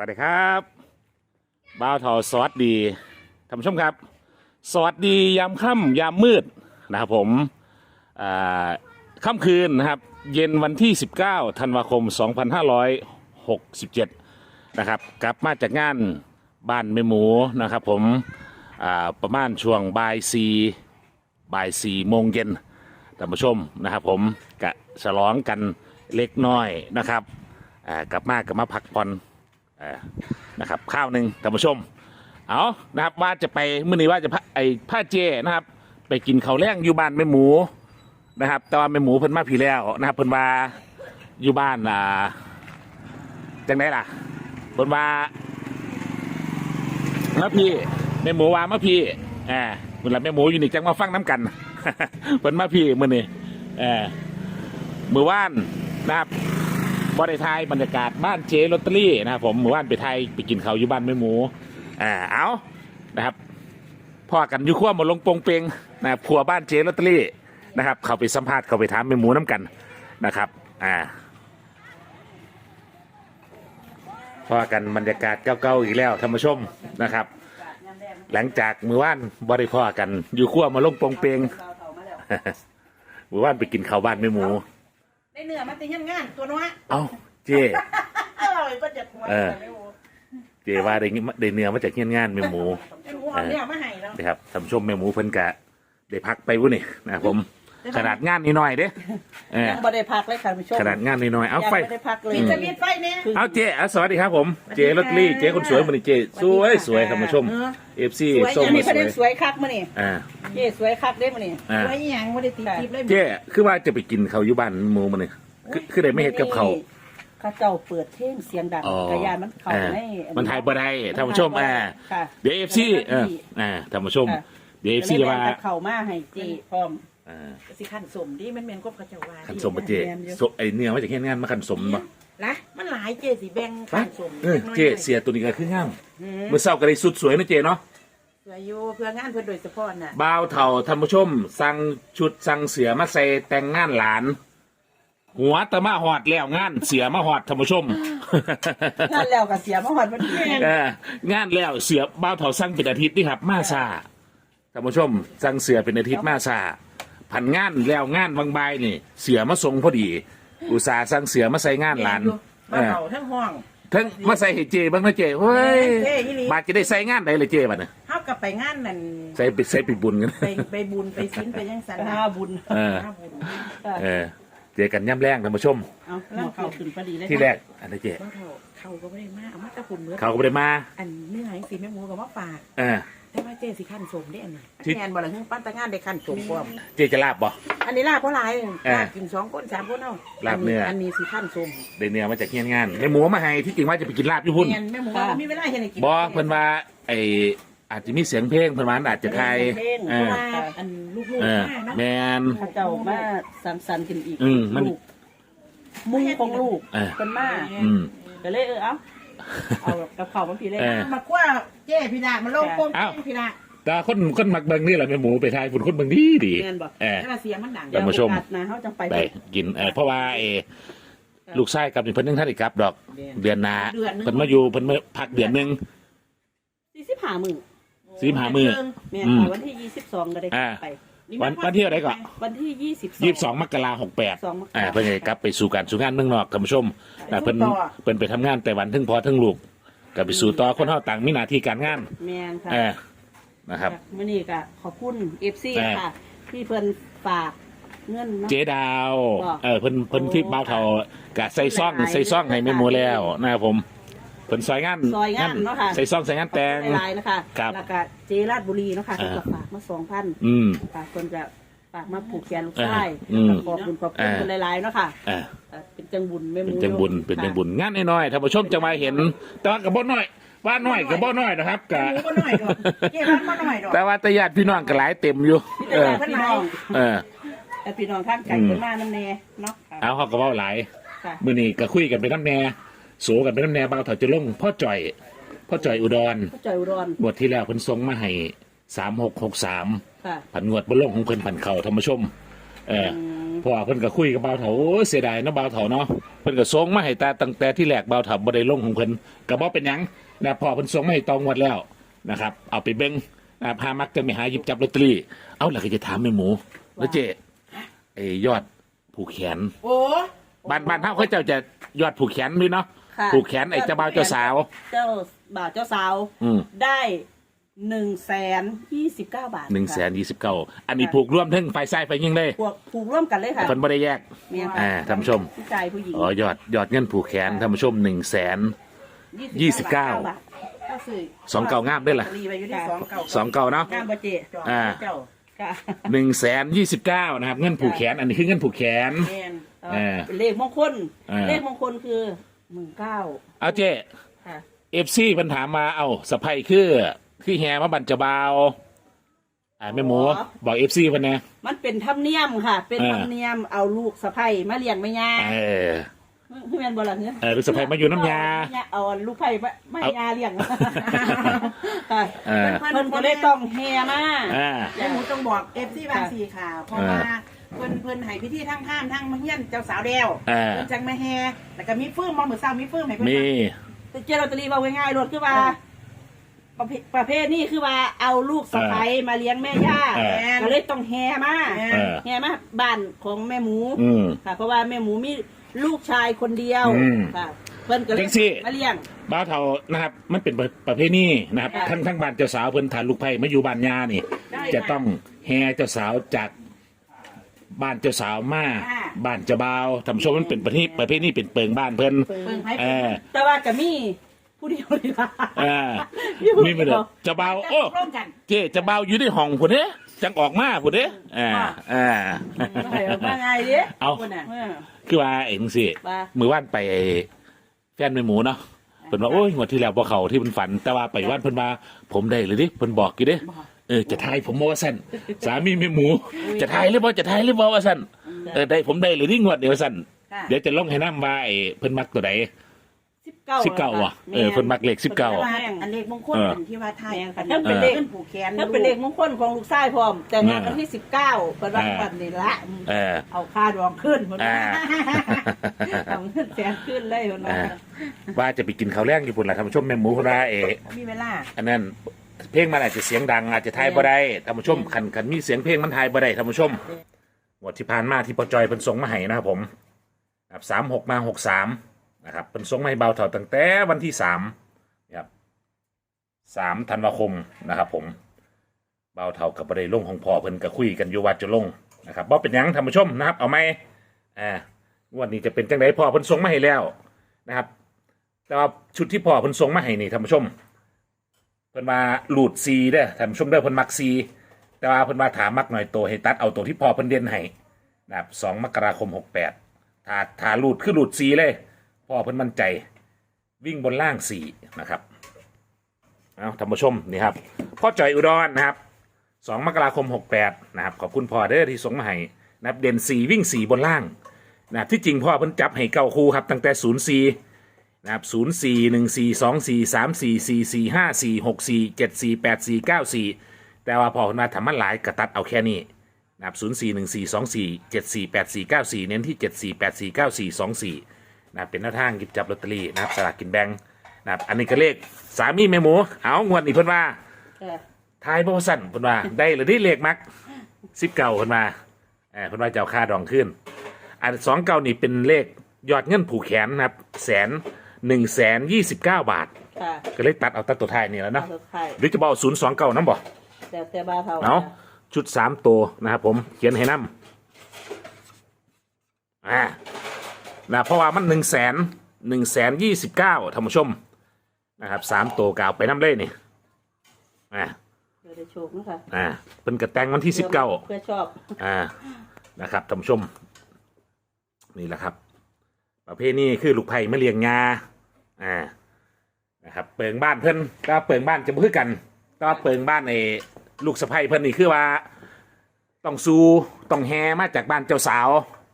สวัสดีครับบ้าวทอสวัสดีท่านผู้ชมครับ สวัสดียามค่ำยามมืดนะครับผมค่ำคืนนะครับเย็นวันที่ 19ธันวาคม 2567 นะครับกลับมาจากงานบ้านแม่หมูนะครับผมประมาณช่วงบ่ายสีบ่ายสี่โมงเย็นท่านผู้ชมนะครับผมกะฉลองกันเล็กน้อยนะครับกลับมากลับมาพักผ่อน อ่านะครับข้าวหนึ่งท่านผู้ชม เอานะครับว่าจะไปมื่อนี้ว่าจะพาไอ้ผ้าเจนะครับ ไปกินข้าวแล้งอยู่บ้านแม่หมูนะครับ แต่ว่าแม่หมูเพิ่นมาผีแล้วนะครับเพิ่นว่าอยู่บ้านอ่าจังไดล่ะเพิ่นว่ามาพี่แม่หมูว่ามาพี่อ่าเมื่อไรแม่หมูอยู่นี่จังมาฟังน้ำกันเพิ่นมาพี่มื่อนี้เออมือว่านนะครับ บริไทยบรรยากาศบ้านเจลอตเตอรี่นะครับผมหมู่บ้านไปไทยไปกินเขาวอยู่บ้านแม่หมูอ่าเอานะครับพ่อกันอยู่ขั้วหมดลงโปงเปงนะครับครัวบ้านเจลอตเตอรี่นะครับ เขาไปสัมภาษณ์เขาไปถามแม่หมูน้ำกันนะครับอ่าพ่อกันบรรยากาศเก่าๆอีกแล้วท่านผู้ชมนะครับ หลังจากมือว่านบริพ่อกันอยู่ขั้วมาลงโปงเปง มือว่านไปกินข้าวบ้านแม่หมู ได้เนื้อมาติยังงานตัวน้อยเอ้าเจ อร่อยก็จะหัวเออเจว่าได้เงินได้เนื้อมาจากเงี้ยนงานแม่หมูเป็นหัวเอาเนี่ยมาให้แล้วนะครับท่านผู้ชมแม่หมูเพิ่นกะได้พักไปวุ้นี่นะครับผมขนาดงานนิดหน่อยๆเด้เออยังบ่ได้พักเลยค่ะผู้ชมขนาดงานนิดหน่อยๆเอายังไฟ ไม่ได้พักเลยมีจะมีไฟเนี่ย เอาเจเอาสวัสดีครับผม เจลอตเตอรี่เจคนสวยมันนี่เจสวยสวยท่านผู้ชมเอฟซีสวยส้มอันมานี้สเขาวเรียยกสวยคักมื้อนี่อ่า เจ้สวยคักเด้มื้อนี่อ่า ไว้อีหยังไม่ได้ติดคลิปเลยเจคือว่าจะไปกินเขาวอยู่บ้านหมูมันนี่คือคือได้ไม่เห็นกับเขาวเขาเจ้าเปิดเพลงเสียงดังอ๋อกระยานมันเข้าอ่าในมันถ่ายบ่ได้ท่านผู้ชมอ่าค่ะเดี๋ยวเอฟซีเอออ่าท่านผู้ชมค่ะเดี๋ยวเอฟซีก็เลยว่าแบ่งกับเข้ามาให้เจ้พร้อม อ่าสิขันสมดิมันเป็นก็กระเจ้าว่าขันสมปะเจสไอเนื้อมาจากเงี้ยนงานมาขันสมบ่นะมันหลายเจสิแบ่งขันสมเออเจเสียตัวนี้ก็คืองามเมื่อเช้าก็ได้สุดสวยนะเจเนาะ เพื่ออยู่เพื่องานเพื่อโดยเฉพาะน่ะบ่าวเถ่าท่านผู้ชม สั่งชุดสั่งเสือมาใส่แต่งงานหลาน หัวตะมาหอดแล้วงานเสียมาหอดท่านผู้ชม งานแล้วก็เสียมาฮอดวันนี้เอองานแล้วเสือบ่าวเถ่าสั่งเป็นอาทิตย์นี่ครับ มาซาท่านผู้ชมสั่งเสือเป็นอาทิตย์มาซาผันงานแล้วงานบางใบายนี่ เสือมาส่งพอดี อุตส่าห์สั่งเสือมาใส่งานหลานเอบ้านอเราทั้งห้อง ทั้งมาใส่ให้เจบ้างนะเจเฮ้ยเจอีหลี บาดจะได้ใส่งานใดเลยเจบัดน่ะเฮา กลับไปงานนั่นใส่ไปใส่ไปบุญกันไปไปบุญไปชิ้นไปยังสันหาบุญเออหาบุญเออเจอกันย่ำแรงท่านผู้ชม เอาหัวเข้าขึ้นพอดีเลยที่แรกอันนี้เจบ้านเราเขาก็ไม่ได้มาเอามาตะปุ่นเมื่อเขาก็ไม่ได้มา อันเนื้อหางสีแม่หมูกับมาฝากเออแต่ว่าเจสิขันสมได้อันไหนที่แทนบ่ละเฮือปั้นตะงานได้ขันสมพร้อมเจจะลาบบ่อันนี้ลาบเพราะหลายเออลาบกินสองคนสามคนเอาลาบเนื้ออัอันนี้สิขันสมได้เนื้อมาจากเฮียนงานแม่หมูมาให้ที่จริงว่าจะไปกินลาบอยู่พุ่นเนียนแม่หมูว่าบ่มีเวลาเห็นให้กินบ่เพิ่นว่าไอ อาจจะมีเสียงเพลงเพิ่นว่าอาจจะไทยเพลงเอเพราะอว่าอันลูกเออๆมาเนาะแมนเขาเจ้ามาสังสรรค์กันอีกอืมมันลูกมุ่งของลูกเออ เป็นมาอืม ก็เลยเออเอาเอากับข้าวมาพี่เลย เออ มากว่าเจ้พี่ดามาลงโป่งเอ้า พี่ดาแต่คนคนมักเบิ่งนี่แหละแม่หมูไปไทยฝุ่นคนเบิ่งดีดีเงินบอกเออแต่ว่าเสียงมันดัง ท่านผู้ชม เดี๋ยวโอกาสหนะเขาจังไปไปกินเออเพราะว่าเออลูกชายกับนี่เพิ่นยังทันอีกครับ ดอก เดือนหน้าเพิ่นมาอยู่เพิ่นมาพักเดือนหนึงสี่สิบห้ามือ สิบห้ามื้อแม่อืมค่ะวันที่ยี่สิบสองก็ได้อ่าไปวันวันที่อะไรก่อน วันที่ยี่สิบยี่สิบสองมกราหกแปดสองมกราอ่าเพิ่นจะกลับไปสู่การสู่งานเมืองนอกท่านผู้ชมนะเพิ่นเพิ่นไปทำงานแต่วันทั้งพอทั้งลูกกลับไปสู่ต่อคนเฮาต่างมีหน้าที่การงานแม่นค่ะเออนะครับ มื่อนี้ก็ขอบคุณเอฟซีแม่ค่ะ ที่เพิ่นฝากเงินเนาะ เจดาว บอก เออเพิ่นเพิ่นที่บ้าวเฒ่ากะใส่ซ่องหลายๆใส่ซ่องให้แม่หมูแล้วนะครับผม เพิ่นซอยงานซอยงานเนาะค่ะ ใส่ซ่องใส่งานแต่ง ลายๆนะคะครับแล้วก็เจราชบุรีเนาะค่ะอ่าเพิ่นก็ฝากมาสองพันอืม ฝากคนจะฝากมาผูกแขนลูกชายอืมขอบคุณขอบคุณอ่า คนหลายๆเนาะค่ะอ่า เอ่อเป็นจังบุญแม่หมูเป็นจังบุญเป็นจังบุญงานน้อยๆท่านผู้ชมจะมาเห็น แต่ว่ากับบ่น้อยว่าน้อยกับบ่น้อยนะครับกะหมูก็หน่อยดอกเจ้บ้านก็หน่อยดอกแต่ว่าแต่ญาติพี่น้องก็หลายเต็มอยู่พี่เออ พี่น้องเออ แต่พี่น้องข้างไก่อืม เพิ่นมาน้ำแน่เนาะค่ะเอาเขาก็เว้าหลายค่ะมื้อนี้ก็คุยกันไปน้ำแน่ โสกันไปน้ำแน่บ่าวเฒ่าจะลงพ่อจ่อยพ่อจ่อยอุดรพ่อจอยอุดรงวดที่แล้วเพิ่นส่งมาให้3663ค่ะ ผันงวดบ่ลงของเพิ่นผันเข่าท่านผู้ชม เอออืมเพราะว่าเพิ่นก็คุยกับบ่าวเถาโอ้ยเสียดายเนาะบ่าวเถาเนาะเพิ่นก็ส่งมาให้แต่ตั้งแต่ที่แรกบ่าวเถาบ่ได้ลงของเพิ่นก็บ่เป็นหยังนะพอเพิ่นส่งมาให้ตองงวดแล้วนะครับ เอาไปเบิ่งนะพามักจะไปหาหยิบจับลอตเตอรี่เอาแล้วก็จะถามแม่หมูแล้วเจ๊ไอ้ยอดผูกแขน โอ้บ้านบ้านเฮาเขาเจ้าจะยอดผูกแขนด้วยเนาะ ค่ะผูกแขนไอ้เจ้าบ่าวเจ้าสาว เจ้าบ่าวเจ้าสาว อืมได้หนึ่งแสนยี่สิบเก้าบาทหนึ่งแสนยี่สิบเก้าอันนี้ผูกร่วมทั้งไฟซ้ายไฟยิงเลยพวกผูกร่วมกันเลยค่ะเพิ่นบ่ได้แยกเมียอ่าท่านผู้ชม ผู้ชายผู้หญิงอ๋อยอดยอดเงินผูกแขนท่านผู้ชมหนึ่งแสน ยี่สิบเก้าบาทก็ซื้อสองเก้างามได้ล่ะรีไปอยู่ที่สองเก่าสองเก้าเนาะ งามบเจจอดอ่า เจ้าค่ะหนึ่งแสนยี่สิบเก้านะครับ เงินผูกแขนอันนี้คือเงินผูกแขน แมนเออเป็นเลขมงคล เออ เลขมงคลคือ หนึ่งเก้าเอาเจ๊ค่ะ เอฟซีปัญหามมาเอาสะพายคือคือแฮมาบันจะบาวอ่าแม่หมูบอกเอฟซีวันนะ มันเป็นธรรมเนียมค่ะ เป็นเออธรรมเนียมเอาลูกสะใภ้มาเลี้ยงไม่ยาเออพี่แมนบอลละเนี่ยเออลูกสะพายมาอยู่น้ำยา เอาลูกไผ่มาไม่ยาเลี้ยงค่ะเออเพิ่นก็เลยต้องแห่มา อ่า แม่หมูต้องบอกเอฟซีบางสีข่าวเพราะว่า เพิ่นเพิ่นให้พิธีทั้งห้ามทั้งมาเฮียนเจ้าสาวเดียวอ่า เพิ่นจังมาแฮแล้วก็มีฟื้นมองมือเศร้ามีฟื้นให้เพิ่นมี แต่เจลอตเตอรี่ว่าง่ายๆรถคือว่า ประเภทประเภทนี้คือว่าเอาลูกสะใภ้มาเลี้ยงแม่ย่าเออก็เลยต้องแห่มาแม่เออ แห่มาบ้านของแม่หมูอืม ค่ะ เพราะว่าแม่หมูมีลูกชายคนเดียวอืมค่ะเพิ่นก็เลจัยงสิ มาเลี้ยง บ้าวเทานะครับ มันเป็นประประเพณีนะครับ ค่ะทั้งทั้งบ้านเจ้าสาวเพิ่นฐานลูกไผ่มาอยู่บ้านยานี่จะต้องแห่เจ้าสาวจาก บ้านเจ้าสาวมาบ้านเจ้าบ่าวทำชมมันเป็นประเพณีประเพณีเป็นเปิงบ้านเพิ่นเพิ่นให้เอเพิ่นอแต่ว่าก็มีผู้เดียวเลยค่ะเออมีมาเด้อเจ้าบ่าวโอ้ร่วมกันเจ๊เจ้าบ่าวอยู่ในห้องพุ่นเด้จังออกมาพุ่นเด้อ่าอ่าให้ออกมาไงดิเอา คนน่ะเออ คือว่าเอ็งสิว่า มือว่านไปไอ้แฟนแม่หมูเนาะเพิ่นว่าโอ้ยงวดที่แล้วบ่เขาที่เพิ่นฝัน แต่ว่าไปว่านเพิ่นว่าผมได้เลยดิเพิ่นบอกอยู่เด้ เออจะทายผมบ่ว่าซั่นสามีแม่หมู จะทายหรือบ่จะทายหรือบ่ว่าซั่นเออได้ผมได้เลยที่งวดเดียวซั่นค่ะเดี๋ยวจะลงให้น้ำว่าไอ้เพิ่นมักตัวใดสิบเก้าสิบเก้าว่ะเออเพิ่นมักเลขสิบเก้า ว่าอันเลขมงคลเอออันที่ว่าไทยแม่นค่ะอันถ้าเป็นเลขขึ้นผูกแขนถ้าเป็นเลขมงคลของลูกชายพร้อม แต่งานเออวันที่สิบเก้าเป็นวันวันนี้ละเออ เอาค่าดองขึ้นคนอ่า เอาเงินแสนขึ้นเลยคนว่าอ่าว่าจะไปกินข้าวแรงอยู่พุ่นล่ะท่านผู้ชมแม่หมูพุ่นว่าเอมีเวลาอันนั้น เพลงมันอาจจะเสียงดังอาจจะทายบ่ได้ท่านผู้ชมคันคันมีเสียงเพลงมันทายบ่ได้ท่านผู้ชมงวดที่ผ่านมาที่ปอจอยเพิ่นส่งมาให้นะครับผมครับสามหกมาหกสามนะครับเพิ่นส่งมาให้เบาเถาตั้งแต่วันที่สามนะครับสามธันวาคมนะครับผมเบาเถากับบ่ได้ลงของพ่อเพิ่นก็คุยกันอยู่ว่าจะลงนะครับบ่เป็นหยังท่านผู้ชมนะครับ เอาไหมอ่างวดนี้จะเป็นจังไดพ่อเพิ่นส่งมาให้แล้วนะครับ แต่ว่าชุดที่พ่อเพิ่นส่งมาให้นี่ท่านผู้ชมเพิ่นมาหลุดซีเด้อท่านผู้ชมเด้อเพิ่นมักซีแต่ว่าเพิ่นมาถามมักหน่อยตัวให้ตัดเอาตัวที่พอเพิ่นเด่นให้นะครับสองมกราคมหกแปดถ้าถ้าหลุดคือหลุดซีเลยพ่อเพิ่นมั่นใจ วิ่งบนล่างสี่นะครับเอาท่านผู้ชมนี่ครับพ่อจอยอุดรนะครับสองมกราคมหกแปดนะครับขอบคุณพ่อเด้อที่ส่งมาให้นะครับเด่นสี่วิ่งสี่บนล่างนับที่จริงพ่อเพิ่นจับให้เก้าคู่ครับตั้งแต่ศูนย์สี่ นะครับศูนย์สี่หนึ่งสี่สองสี่สามสี่สี่สี่ห้าสี่หกสี่เจ็ดสี่แปดสี่เก้าสี่แต่ว่าพอมาทำมันหลายกระตัดเอาแค่นี้นะครับศูนย์สี่หนึ่งสี่สองสี่เจ็ดสี่แปดสี่เก้าสี่เน้นที่เจ็ดสี่แปดสี่เก้าสี่สองสี่นะครับเป็นหน้าทางหยิบจับลอตเตอรี่นะครับสลากกินแบ่งนะครับอันนี้ก็เลขสามีแม่หมู เอางวดนี้เพิ่นว่าเออทายบ่สั่นเพิ่นว่า ได้หรือได้เลขมักสิบเก่าเพิ่นว่าเออเพิ่นว่าจะเอาค่าดองขึ้น อันสองเก้านี่เป็นเลขยอดเงินผูกแขนนะครับแสน หนึ่งแสนยี่สิบเก้าบาท ค่ะก็เลยตัดเอาตัดตัวท้ายนี่แหล้วเอาเนาะสุดท้ายหรือจะบอกศูนย์สองเก้าน้ำบ่แต่แต่บาเท่าเอาชุดสามตัวนะครับผมเขียนให้น้ำอ่านะเพราะว่ามันหนึ่งแสนหนึ่งแสนยี่สิบเก้าท่านผู้ชมนะครับสามตัวกาวไปน้ำเลยนี่อ่าเดี๋ยวได้โชคนะคะอ่าเป็นกระแตงวันที่สิบเก้า เพื่อชอบ อ่า นะครับท่านผู้ชม นี่แหละครับ ประเภทนี้คือลูกไผ่มะเรียงงาอ่านะครับเปิงบ้านเพิ่นก็เปิงบ้านจะมือกัน ก็เปิงบ้านในลูกสะใภ้เพิ่นนี่คือว่า ต้องซูต้องแฮมาจากบ้านเจ้าสาว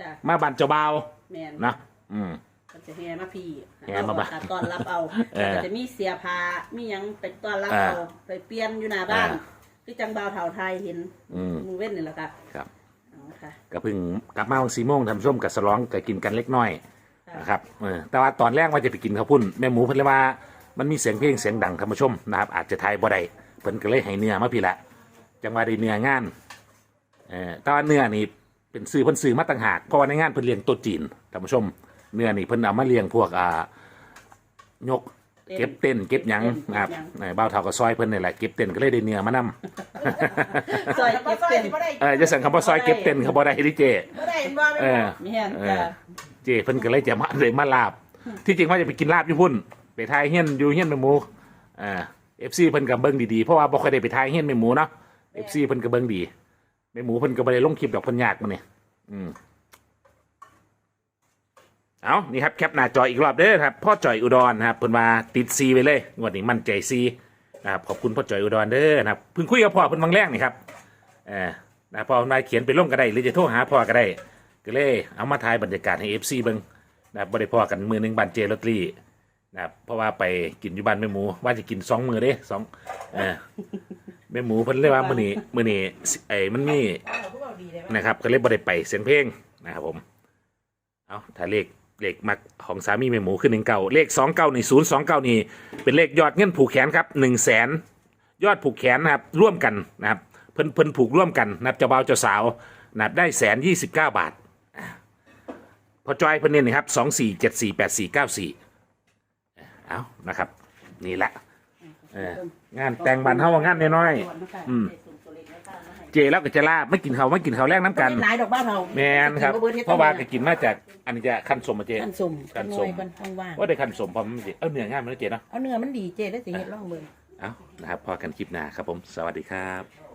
จ้ะมาบ้านเจ้าบ่าวแมนนะอืมมันจะแห่มาพี่แห่มาบ้านเอต้อนรับเอาเออมันจะมีเสียพามีหยังไปต้อนรับอ่าเอาไปเปลี่ยนอยู่หน้าบ้านอ่าคือจังบาวเท่าไทยเห็นอืม มือเว้นนี่แหละค่ะครับ เอาค่ะค่ะก็เพิ่งกลับมาวันสี่โมงทำส้มกับสลองก็กินกันเล็กน้อยค่ะ นะครับเออแต่ว่าตอนแรกว่าจะไปกินข้าวปุ้นแม่หมูเพิ่นเลยว่ามันมีเสียงเพลงเสียงดังท่านผู้ชมนะครับ อาจจะทายบ่ได้เพิ่นก็เลยให้เนื้อมาพี่ละจังหวะได้เนื้องานเออแต่ว่าเนื้อนี่เป็นซื้อเพิ่นซื้อมาต่างหากเพราะว่าในงานเพิ่นเลี้ยงโต๊ะจีนท่านผู้ชม เนื้อนี่เพิ่นเอามาเลี้ยงพวกอ่ายกเก็บเต้นเก็บหยังนะครับเออเบ้าเท่ากับซอยเพิ่นนี่แหละเก็บเต้นก็เลยได้เนื้อมานํซอยบ่เก็บซอยเต็มสิบ่ได้เออจะสั่งคำว่าซอยเก็บเต้นเขาบ่ได้ดิเจ บ่ได้เห็นบ่แม่เอหมูอมีแห้งเอจ้ะอ เจเพิ่นก็เลยจะมาเลยมาลาบ ที่จริงว่าจะไปกินลาบญี่ปุ่นไปทายเฮียนอยู่เฮียนแม่หมูอ่าเอฟซีเพิ่นก็เบิ่งดีๆเพราะว่าบ่ค่อยได้ไปทายเฮียนแม่หมูเนาะเอฟซีเพิ่นก็เบิ่งดีแม่หมูเพิ่นก็บ่ได้ลงคลิปดอกเพิ่นยากมาเนี่ยอืมเอานี่ครับแคปหน้าจออีกรอบเด้อครับพ่อจ่อยอุดรนะครับเพิ่นมาติดซีไปเลยงวดนี้มั่นใจซีนะครับขอบคุณพ่อจ่อยอุดรเด้อนะครับเพิ่งคุยกับพ่อเพิ่นบางแรกนี่ครับเออนะพ่อเพิ่นมาเขียนไปลงก็ได้หรือจะโทรหาพ่อก็ได้ ก็เลยเอามาถ่ายบรรยากาศให้ FC เบิ่งนะครับบ่ได้พอกันมือหนึงบันเจลอตเตอรี่นะครับเพราะว่าไปกินอยู่บ้านแม่หมู ว่าจะกินสองมือเด้สองเออแม่หมูเพิ่นเลยว่ามื้อนี้มื้อนี้สิไอ้มันมีเอาผู้เว้าดีเลยว่านะครับ ก็เลยบ่ได้ไปเสียงเพลงนะครับผม เอาถ้าเลขเลขมักของสามีแม่หมูคือ1เก่าเลข2เก้านี่029นี่เป็นเลขยอดเงินผูกแขนครับ1แสนยอดผูกแขนนะครับร่วมกันนะครับเพิ่นเพิ่นผูกร่วมกันนะครับเจ้าบ่าวเจ้าสาวนะครับได้แสนยี่สิบเก้าบาท พอจอยเพิ่นเนี่ยนะครับสองสี่เจ็ดสี่แปดสี่เก้าสี่เอานะครับ นี่แหละเอองานแต่งบันเฮาว่างานน้อยอืมๆเจแล้วก็จะลาบไม่กินเขาวไม่กินเขาวแรกน้ำกันเป็นหลายดอกบ้านเราแมนครับเพราะว่าจะกินมาจากอันนี้จะขั้นสมมาเจขั้นสุ่มขั้ขั้นนสุ่สุ่มมกันว่างว่าได้ขั้นสมพอมันเจเอาเนื้องานมันเจเนาะๆเอาเนื้อมันดีเจได้สิเฮ็ดลองเบิ่งเอานะครับพอกันคลิปหน้าครับผม สวัสดีครับ